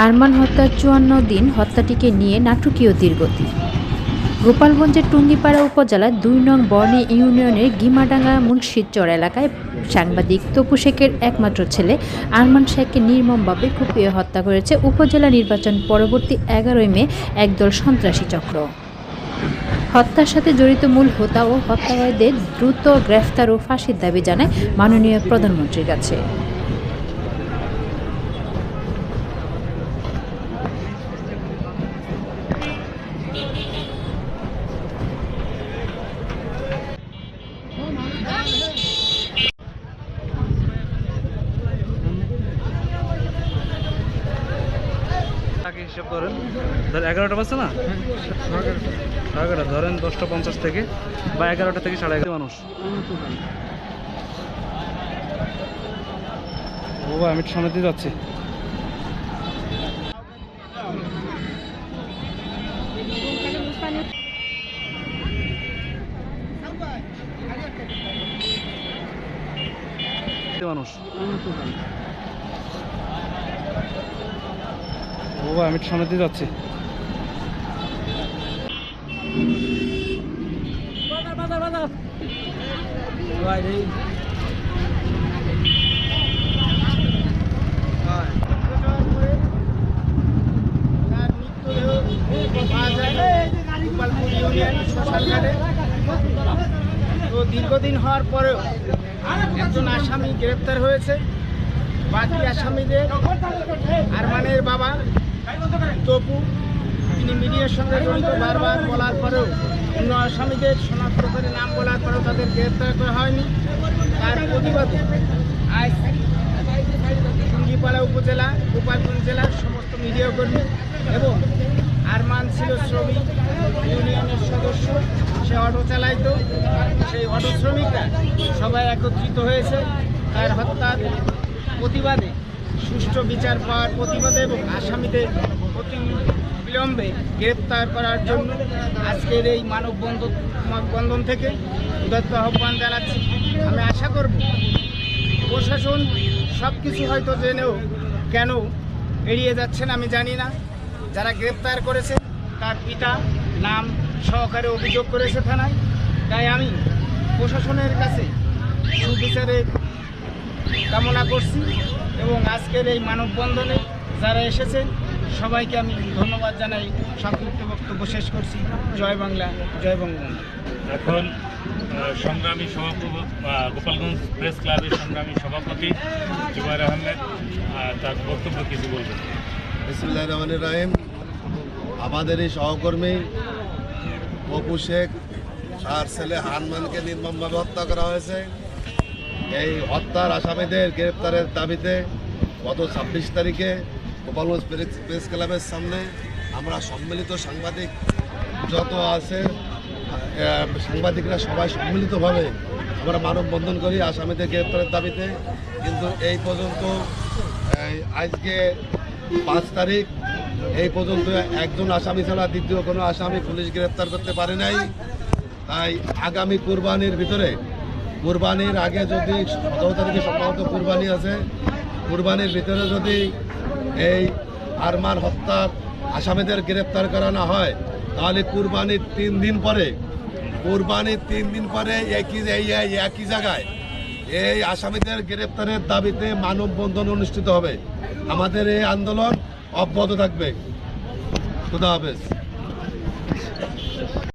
আরমান হত্যার চুয়ান্ন দিন হত্যাটিকে নিয়ে নাটকীয় দীর্ঘতি গোপালগঞ্জের টুঙ্গিপাড়া উপজেলার দুই নং বর্ণি ইউনিয়নের গিমাডাঙ্গা মুন্সিরচর এলাকায় সাংবাদিক তপু শেখের একমাত্র ছেলে আরমান শেখকে নির্মমভাবে কুপিয়ে হত্যা করেছে উপজেলা নির্বাচন পরবর্তী এগারোই মে একদল সন্ত্রাসী চক্র। হত্যার সাথে জড়িত মূল হোতা ও হত্যাকারীদের দ্রুত গ্রেফতার ও ফাঁসির দাবি জানায় মাননীয় প্রধানমন্ত্রীর কাছে। হিসাব ধরেন ধর এগারোটা বাজছে না? এগারোটা। ধরেন দশটা পঞ্চাশ থেকে, বা এগারোটা থেকে সাড়ে এগারো মানুষ। বাবা আমি সামনে দিয়ে যাচ্ছি। মানুষ। বাবা আমি একটু সামনে দিয়ে যাচ্ছি। তো দীর্ঘদিন হওয়ার পরেও একজন আসামি গ্রেপ্তার হয়েছে। বাকি আসামিদের আরমানের বাবা, তপু, তিনি মিডিয়ার সঙ্গে জড়িত বারবার বলার পরেও অন্য আসামিদের শনাক্ত করে নাম বলার পরেও তাদের গ্রেপ্তার করা হয়নি। তার প্রতিবাদে আজ টুঙ্গিপাড়া উপজেলা, গোপালগঞ্জ জেলার সমস্ত মিডিয়া কর্মী এবং আরমান ছিল শ্রমিক ইউনিয়নের সদস্য সে অটো চালাইতো, সেই অটো শ্রমিকরা সবাই একত্রিত হয়েছে তার হত্যার প্রতিবাদে, সুষ্ঠু বিচার পাওয়ার প্রতিবাদে এবং আসামিদের অতি বিলম্বে গ্রেপ্তার করার জন্য আজকের এই মানববন্ধন বন্ধন থেকে উদাত্ত আহ্বান জানাচ্ছি। আমি আশা করব প্রশাসন সব কিছু হয়তো জেনেও কেন এড়িয়ে যাচ্ছেন আমি জানি না। যারা গ্রেপ্তার করেছে, তার পিতা নাম সহকারে অভিযোগ করেছে থানায়। তাই আমি প্রশাসনের কাছে সুবিচারের কামনা করছি এবং আজকের এই মানববন্ধনে যারা এসেছেন সবাইকে আমি ধন্যবাদ জানাই। সংক্ষিপ্ত বক্তব্য শেষ করছি। জয় বাংলা জয় বঙ্গবন্ধু। এখন সংগ্রামী সভাপতি গোপালগঞ্জ প্রেস ক্লাবের সংগ্রামী সভাপতি জুবাইর আহমেদ আহ, তার বক্তব্য কিছু বলবেন। বিসমুল্লাহ রহমান রাহিম। আমাদের এই সহকর্মী অপু শেখ তার ছেলে হানমানকে নির্মমভাবে হত্যা করা হয়েছে। এই হত্যার আসামিদের গ্রেপ্তারের দাবিতে গত ছাব্বিশ তারিখে গোপালগঞ্জ প্রেস ক্লাবের সামনে আমরা সম্মিলিত সাংবাদিক যত আছে সাংবাদিকরা সবাই সম্মিলিতভাবে আমরা মানববন্ধন করি আসামিদের গ্রেপ্তারের দাবিতে। কিন্তু এই পর্যন্ত আজকে পাঁচ তারিখ এই পর্যন্ত একজন আসামি ছাড়া দ্বিতীয় কোনো আসামি পুলিশ গ্রেপ্তার করতে পারে নাই। তাই আগামী কুরবানির ভিতরে, কুরবানির আগে যদি সতেরো তারিখে সম্ভবত কুরবানি আছে, কুরবানির ভিতরে যদি এই আরমান হত্যার আসামিদের গ্রেপ্তার করা না হয়, তাহলে কুরবানির তিন দিন পরে, কুরবানির তিন দিন পরে একই একই জায়গায় এই আসামিদের গ্রেপ্তারের দাবিতে মানববন্ধন অনুষ্ঠিত হবে। আমাদের এই আন্দোলন অব্যাহত থাকবে। খুদা হাফেজ।